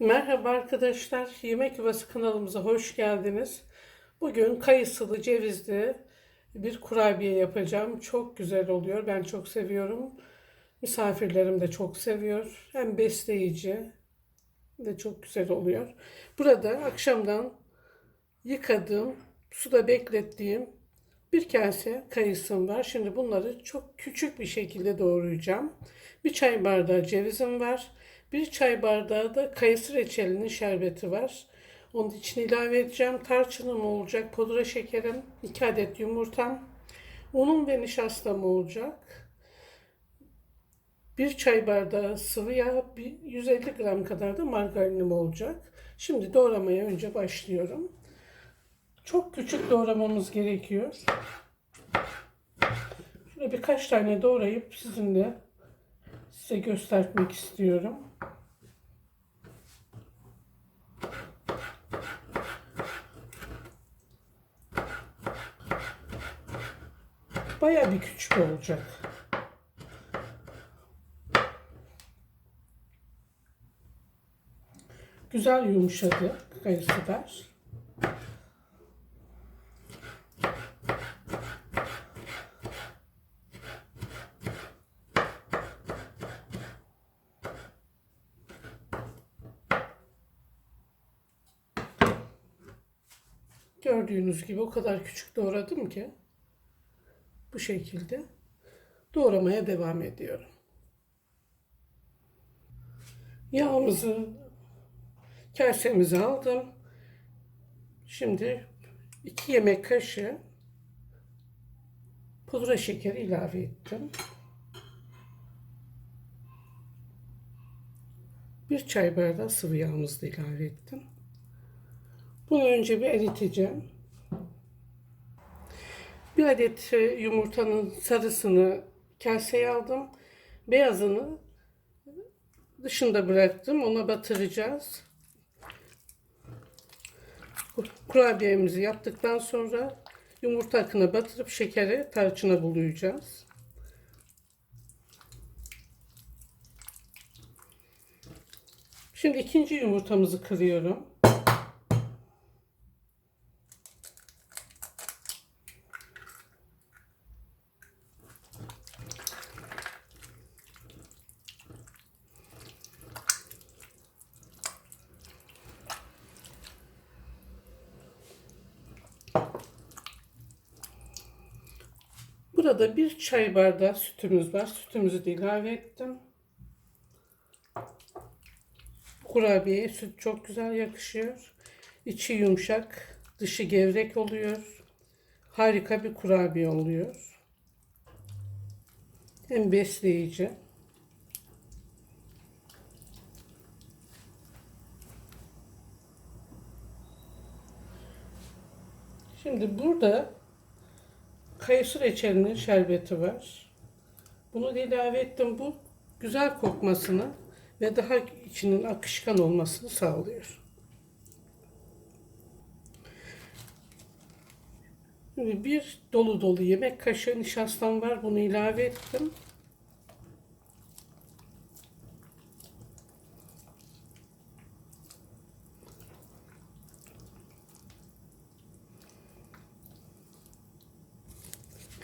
Merhaba arkadaşlar, Yemek Yuvası kanalımıza hoş geldiniz. Bugün kayısılı, cevizli bir kurabiye yapacağım. Çok güzel oluyor, ben çok seviyorum. Misafirlerim de çok seviyor. Hem besleyici ve çok güzel oluyor. Burada akşamdan yıkadığım, suda beklettiğim bir kase kayısım var. Şimdi bunları çok küçük bir şekilde doğrayacağım. Bir çay bardağı cevizim var. Bir çay bardağı da kayısı reçelinin şerbeti var. Onun için ilave edeceğim. Tarçınım olacak, pudra şekerim, 2 adet yumurtam, unum ve nişastam olacak. Bir çay bardağı sıvı yağ, bir 150 gram kadar da margarinim olacak. Şimdi doğramaya önce başlıyorum. Çok küçük doğramamız gerekiyor. Şöyle birkaç tane doğrayıp sizinle size göstermek istiyorum. Baya bir küçük olacak. Güzel yumuşadı kayısılar. Gördüğünüz gibi o kadar küçük doğradım ki bu şekilde doğramaya devam ediyorum. Yağımızı kasemize aldım. Şimdi 2 yemek kaşığı pudra şekeri ilave ettim. Bir çay bardağı sıvı yağımızı da ilave ettim. Bunu önce bir eriteceğim. Bir adet e, yumurtanın sarısını kaseye aldım. Beyazını dışında bıraktım. Ona batıracağız. Kurabiyemizi yaptıktan sonra yumurta akına batırıp şekeri tarçına bulayacağız. Şimdi ikinci yumurtamızı kırıyorum. Burada bir çay bardağı sütümüz var. Sütümüzü de ilave ettim. Kurabiyeye süt çok güzel yakışıyor. İçi yumuşak, dışı gevrek oluyor. Harika bir kurabiye oluyor. Hem besleyici. Şimdi burada kayısı reçelinin şerbeti var. Bunu ilave ettim. Bu güzel kokmasını ve daha içinin akışkan olmasını sağlıyor. Bir dolu dolu yemek kaşığı nişastam var. Bunu ilave ettim.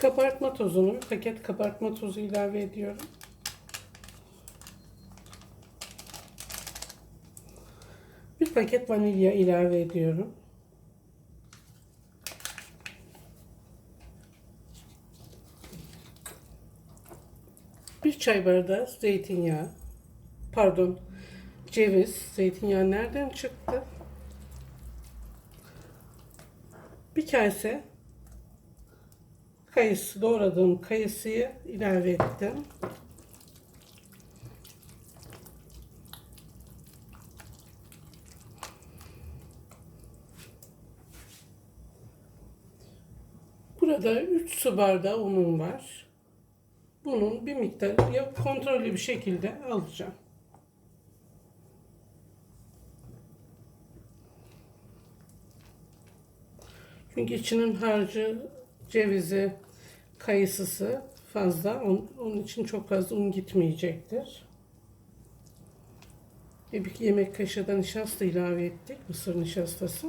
Kabartma tozunu, paket kabartma tozu ilave ediyorum. Bir paket vanilya ilave ediyorum. Bir çay bardağı zeytinyağı. Pardon, ceviz. Zeytinyağı nereden çıktı? Bir kase kayısı doğradığım kayısıyı ilave ettim. Burada 3 su bardağı unum var. Bunun bir miktar ya kontrollü bir şekilde alacağım. Çünkü içinin harcı, cevizi, kayısısı fazla. Onun, için çok fazla un gitmeyecektir. Ve bir yemek kaşığı da nişasta ilave ettik. Mısır nişastası.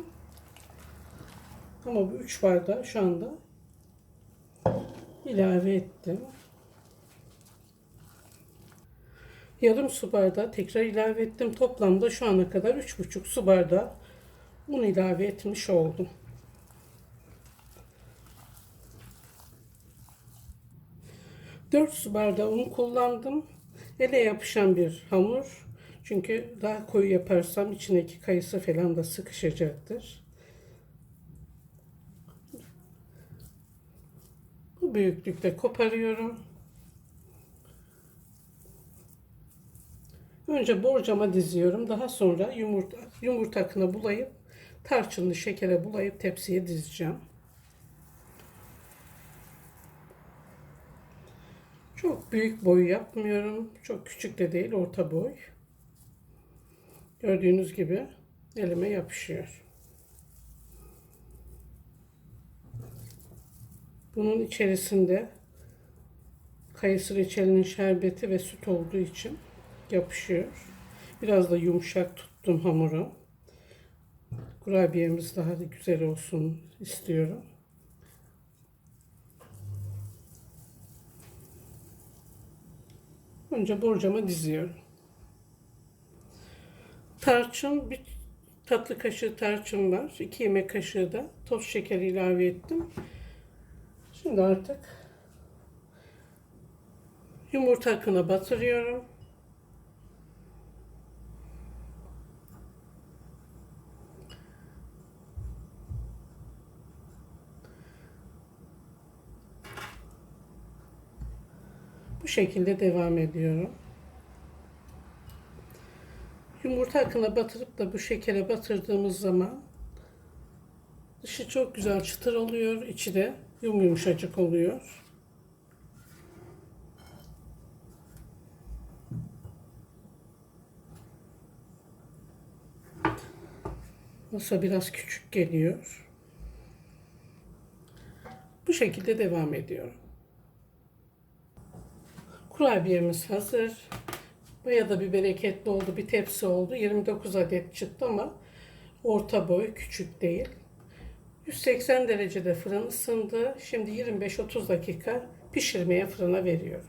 Ama bu 3 bardağı şu anda ilave ettim. Yarım su bardağı tekrar ilave ettim. Toplamda şu ana kadar 3,5 su bardağı un ilave etmiş oldum. Dört su bardağı un kullandım. Ele yapışan bir hamur. Çünkü daha koyu yaparsam içindeki kayısı falan da sıkışacaktır. Bu büyüklükte koparıyorum. Önce borcama diziyorum. Daha sonra yumurta, yumurta akına bulayıp tarçınlı şekere bulayıp tepsiye dizeceğim. Çok büyük boy yapmıyorum. Çok küçük de değil, orta boy. Gördüğünüz gibi elime yapışıyor. Bunun içerisinde kayısı reçelinin şerbeti ve süt olduğu için yapışıyor. Biraz da yumuşak tuttum hamuru. Kurabiyemiz daha da güzel olsun istiyorum. Önce borcama diziyorum. Tarçın bir tatlı kaşığı tarçın var. 2 yemek kaşığı da toz şeker ilave ettim. Şimdi artık yumurta akına batırıyorum. Şekilde devam ediyorum. Yumurta akına batırıp da bu şekere batırdığımız zaman dışı çok güzel çıtır oluyor, içi de yum yumuşacık oluyor. Masa biraz küçük geliyor. Bu şekilde devam ediyorum. Kurabiyemiz hazır. Baya da bir bereketli oldu. Bir tepsi oldu. 29 adet çıktı ama orta boy, küçük değil. 180 derecede fırın ısındı. Şimdi 25-30 dakika pişirmeye fırına veriyorum.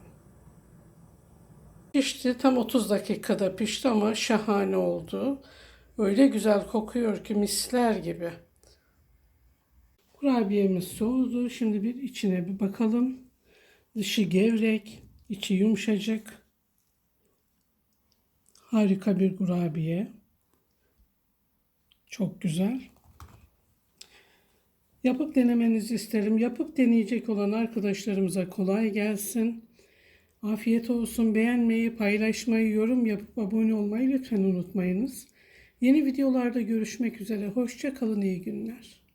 Pişti. Tam 30 dakikada pişti ama şahane oldu. Öyle güzel kokuyor ki misler gibi. Kurabiyemiz soğudu. Şimdi bir içine bir bakalım. Dışı gevrek, içi yumuşacık. Harika bir kurabiye. Çok güzel. Yapıp denemenizi isterim. Yapıp deneyecek olan arkadaşlarımıza kolay gelsin. Afiyet olsun. Beğenmeyi, paylaşmayı, yorum yapıp abone olmayı lütfen unutmayınız. Yeni videolarda görüşmek üzere. Hoşça kalın, iyi günler.